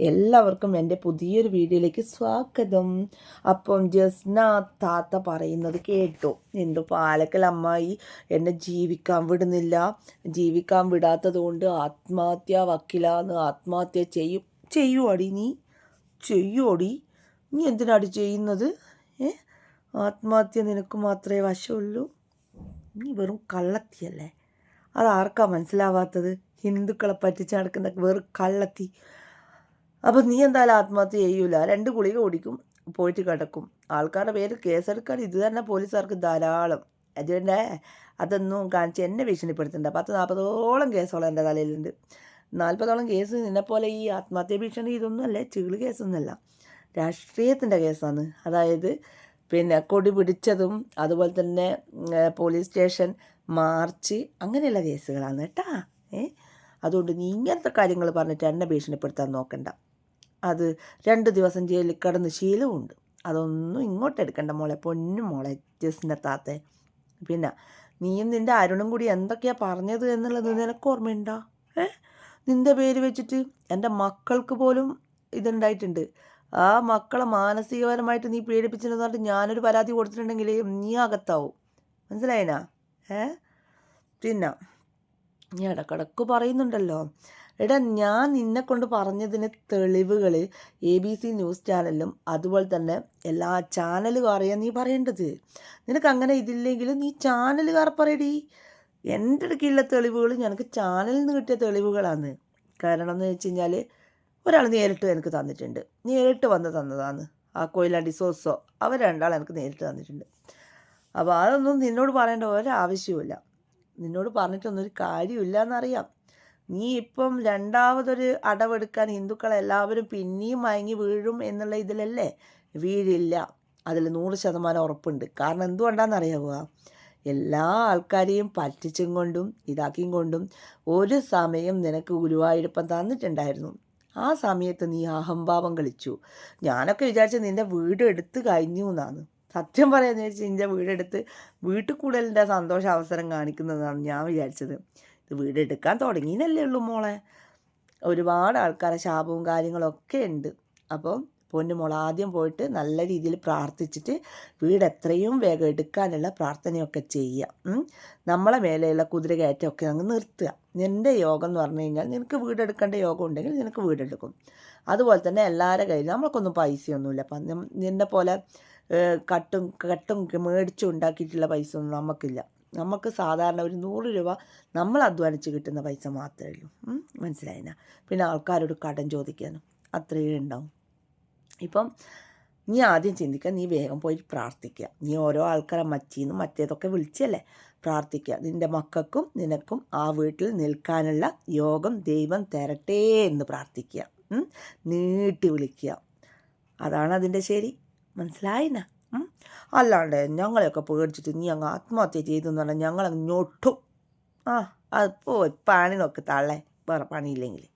എല്ലാവർക്കും എന്റെ പുതിയൊരു വീഡിയോയിലേക്ക് സ്വാഗതം. അപ്പം ജസ്ന താത്ത പറയുന്നത് കേട്ടു. എന്തോ പാലക്കൽ അമ്മായി എന്നെ ജീവിക്കാൻ വിടുന്നില്ല. ജീവിക്കാൻ വിടാത്തത് കൊണ്ട് ആത്മഹത്യ വക്കിലാന്ന് ആത്മഹത്യ ചെയ്യും. ചെയ്യുവാടി നീ. ചെയ്യുവോടി. നീ എന്തിനാടി ചെയ്യുന്നത്? ഏ? ആത്മഹത്യ നിനക്ക് മാത്രമേ വശമുള്ളൂ. നീ വെറും കള്ളത്തിയല്ലേ? അത് ആർക്കാ മനസ്സിലാവാത്തത്? ഹിന്ദുക്കളെ പറ്റിച്ച് നടക്കുന്ന വെറും കള്ളത്തി. അപ്പം നീ എന്തായാലും ആത്മഹത്യ ചെയ്യൂല. രണ്ട് ഗുളിക ഓടിക്കും പോയിട്ട് കിടക്കും. ആൾക്കാരുടെ പേര് കേസെടുക്കാൻ ഇത് തന്നെ പോലീസുകാർക്ക് ധാരാളം. അതുകൊണ്ട് അതൊന്നും കാണിച്ച് എന്നെ ഭീഷണിപ്പെടുത്തണ്ട. പത്ത് നാൽപ്പതോളം കേസുകൾ എന്റെ തലയിലുണ്ട്. നാൽപ്പതോളം കേസ് നിന്നെപ്പോലെ ഈ ആത്മഹത്യ ഭീഷണി ഇതൊന്നും അല്ലേ ചീൾ കേസൊന്നുമല്ല രാഷ്ട്രീയത്തിന്റെ കേസാണ്. അതായത് പിന്നെ കൊടി പിടിച്ചതും അതുപോലെ തന്നെ പോലീസ് സ്റ്റേഷൻ മാർച്ച് അങ്ങനെയുള്ള കേസുകളാണ് കേട്ടാ. ഏ? അതുകൊണ്ട് നീ ഇങ്ങനത്തെ കാര്യങ്ങൾ പറഞ്ഞിട്ട് എന്നെ ഭീഷണിപ്പെടുത്താൻ നോക്കണ്ട. അത് രണ്ട് ദിവസം ജയിലിൽ കിടന്ന് ശീലമുണ്ട് അതൊന്നും ഇങ്ങോട്ട് എടുക്കണ്ട മോളെ പൊന്നും മോളെ ജസ്റ്റിന്റെ താത്തെ. പിന്നെ നീയും നിന്റെ അരുണും കൂടി എന്തൊക്കെയാ പറഞ്ഞത് എന്നുള്ളത് നിനക്ക് ഓർമ്മയുണ്ടോ? ഏ? നിന്റെ പേര് വെച്ചിട്ട് എന്റെ മക്കൾക്ക് പോലും ഇതുണ്ടായിട്ടുണ്ട്. ആ മക്കളെ മാനസികപരമായിട്ട് നീ പീഡിപ്പിച്ചെന്ന് പറഞ്ഞിട്ട് ഞാനൊരു പരാതി കൊടുത്തിട്ടുണ്ടെങ്കിൽ നീ അകത്താവും. മനസ്സിലായിനാ? ഏ? പിന്നെ നീ ഇടക്കിടക്ക് പറയുന്നുണ്ടല്ലോ എടാ ഞാൻ നിന്നെ കൊണ്ട് പറഞ്ഞതിന് തെളിവുകൾ എ ബി സി ന്യൂസ് ചാനലിലും അതുപോലെ തന്നെ എല്ലാ ചാനലുകാരെയാണ് നീ പറയേണ്ടത്. നിനക്ക് അങ്ങനെ ഇതില്ലെങ്കിൽ നീ ചാനലുകാർ പറയടി. എന്റെ അടുക്കുള്ള തെളിവുകൾ ഞങ്ങൾക്ക് ചാനലിൽ നിന്ന് കിട്ടിയ തെളിവുകളാണ് കാരണം എന്ന് വെച്ച് കഴിഞ്ഞാൽ ഒരാൾ നേരിട്ട് എനിക്ക് തന്നിട്ടുണ്ട്. നേരിട്ട് വന്ന് തന്നതാണ് ആ കൊയിലാണ്ടി സോസോ അവർ രണ്ടാൾ എനിക്ക് നേരിട്ട് തന്നിട്ടുണ്ട്. അപ്പോൾ അതൊന്നും നിന്നോട് പറയേണ്ട ഒരാവശ്യവുമില്ല. നിന്നോട് പറഞ്ഞിട്ടൊന്നും ഒരു കാര്യമില്ല എന്നറിയാം നീ ഇപ്പം രണ്ടാമതൊരു അടവെടുക്കാൻ ഹിന്ദുക്കളെല്ലാവരും പിന്നെയും മയങ്ങി വീഴും എന്നുള്ള ഇതിലല്ലേ? വീഴില്ല. അതിൽ നൂറ് ശതമാനം ഉറപ്പുണ്ട്. കാരണം എന്തുകൊണ്ടാണെന്നറിയാവുക എല്ലാ ആൾക്കാരെയും പറ്റിച്ചും കൊണ്ടും ഇതാക്കിയും കൊണ്ടും ഒരു സമയം നിനക്ക് ഗുരുവായൂരപ്പൻ തന്നിട്ടുണ്ടായിരുന്നു. ആ സമയത്ത് നീ അഹംഭാവം കളിച്ചു. ഞാനൊക്കെ വിചാരിച്ച നിന്റെ വീട് എടുത്ത് കഴിഞ്ഞു എന്നാണ്. സത്യം പറയാന്ന് വെച്ചാൽ നിന്റെ വീടെടുത്ത് വീട്ടിൽ കൂടുതലിന്റെ സന്തോഷ അവസരം കാണിക്കുന്നതാണ് ഞാൻ വിചാരിച്ചത്. ഇത് വീടെടുക്കാൻ തുടങ്ങിയെന്നല്ലേ ഉള്ളൂ മോളെ. ഒരുപാട് ആൾക്കാരെ ശാപവും കാര്യങ്ങളൊക്കെ ഉണ്ട്. അപ്പം പൊന്നു മോൾ ആദ്യം പോയിട്ട് നല്ല രീതിയിൽ പ്രാർത്ഥിച്ചിട്ട് വീട് എത്രയും വേഗം എടുക്കാനുള്ള പ്രാർത്ഥനയൊക്കെ ചെയ്യുക. നമ്മളെ മേലെയുള്ള കുതിര കയറ്റമൊക്കെ അങ്ങ് നിർത്തുക. നിന്റെ യോഗം എന്ന് പറഞ്ഞു കഴിഞ്ഞാൽ നിനക്ക് വീടെടുക്കേണ്ട യോഗം ഉണ്ടെങ്കിൽ നിനക്ക് വീടെടുക്കും. അതുപോലെ തന്നെ എല്ലാവരുടെ കയ്യിൽ നമ്മൾക്കൊന്നും പൈസയൊന്നുമില്ല. അപ്പം നിന്നെ പോലെ കട്ടും കട്ടും മേടിച്ചും ഉണ്ടാക്കിയിട്ടുള്ള പൈസ ഒന്നും നമുക്കില്ല. നമുക്ക് സാധാരണ ഒരു നൂറ് രൂപ നമ്മൾ അധ്വാനിച്ച് കിട്ടുന്ന പൈസ മാത്രമേ ഉള്ളൂ. മനസ്സിലായിന പിന്നെ ആൾക്കാരോട് കടം ചോദിക്കാനും അത്രയേ ഉണ്ടാവും. ഇപ്പം നീ ആദ്യം ചിന്തിക്കുക നീ വേഗം പോയി പ്രാർത്ഥിക്കുക നീ ഓരോ ആൾക്കാരെ മറ്റീന്നും മറ്റേതൊക്കെ വിളിച്ചല്ലേ? പ്രാർത്ഥിക്കുക നിന്റെ മക്കൾക്കും നിനക്കും ആ വീട്ടിൽ നിൽക്കാനുള്ള യോഗം ദൈവം തരട്ടെ എന്ന് പ്രാർത്ഥിക്കുക നീട്ടി വിളിക്കുക അതാണ് അതിന്റെ ശരി. മനസ്സിലായിന. അല്ലാണ്ട് ഞങ്ങളെയൊക്കെ പേടിച്ചിട്ട് നീ അങ്ങ് ആത്മഹത്യ ചെയ്തു എന്ന് പറഞ്ഞാൽ ഞങ്ങളങ്ങ് ഞൊട്ടും. ആ അത് പോയി പണി നോക്ക് തള്ളേ. വേറെ പണിയില്ലെങ്കിൽ